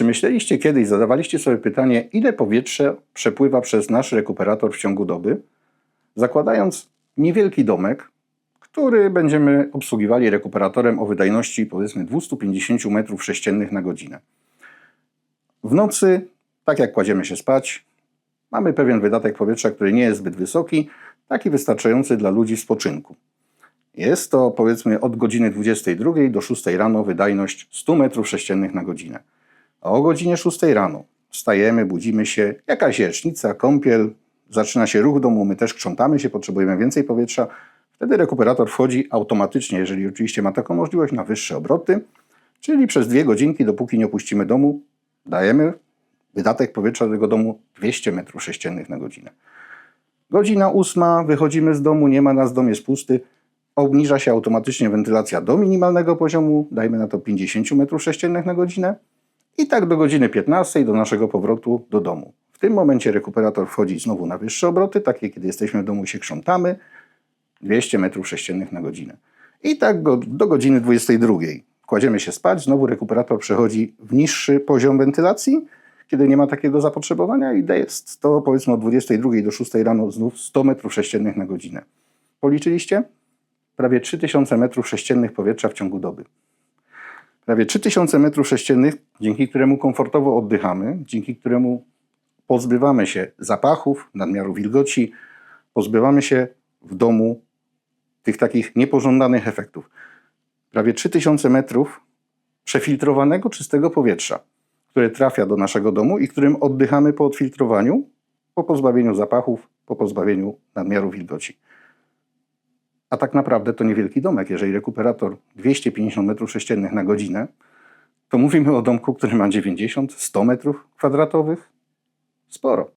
Czy myśleliście kiedyś, zadawaliście sobie pytanie, ile powietrza przepływa przez nasz rekuperator w ciągu doby? Zakładając niewielki domek, który będziemy obsługiwali rekuperatorem o wydajności powiedzmy 250 m3 na godzinę. W nocy, tak jak kładziemy się spać, mamy pewien wydatek powietrza, który nie jest zbyt wysoki, taki wystarczający dla ludzi w spoczynku. Jest to powiedzmy od godziny 22 do 6 rano wydajność 100 m3 na godzinę. A o godzinie 6 rano wstajemy, budzimy się, jakaś jecznica, kąpiel, zaczyna się ruch domu, my też krzątamy się, potrzebujemy więcej powietrza. Wtedy rekuperator wchodzi automatycznie, jeżeli oczywiście ma taką możliwość, na wyższe obroty, czyli przez dwie godzinki, dopóki nie opuścimy domu, dajemy wydatek powietrza do tego domu 200 m3 na godzinę. Godzina ósma, wychodzimy z domu, nie ma nas, dom jest pusty. Obniża się automatycznie wentylacja do minimalnego poziomu, dajmy na to 50 m3 na godzinę. I tak do godziny 15 do naszego powrotu do domu. W tym momencie rekuperator wchodzi znowu na wyższe obroty, takie kiedy jesteśmy w domu i się krzątamy, 200 m3 na godzinę. I tak do godziny 22. Kładziemy się spać, znowu rekuperator przechodzi w niższy poziom wentylacji, kiedy nie ma takiego zapotrzebowania i jest to powiedzmy od 22 do 6 rano znów 100 m3 na godzinę. Policzyliście? Prawie 3000 m3 powietrza w ciągu doby. Prawie 3000 m3, dzięki któremu komfortowo oddychamy, dzięki któremu pozbywamy się zapachów, nadmiaru wilgoci, pozbywamy się w domu tych takich niepożądanych efektów. Prawie 3000 metrów przefiltrowanego czystego powietrza, które trafia do naszego domu i którym oddychamy po odfiltrowaniu, po pozbawieniu zapachów, po pozbawieniu nadmiaru wilgoci. A tak naprawdę to niewielki domek. Jeżeli rekuperator 250 m3 na godzinę, to mówimy o domku, który ma 90-100 metrów kwadratowych. Sporo.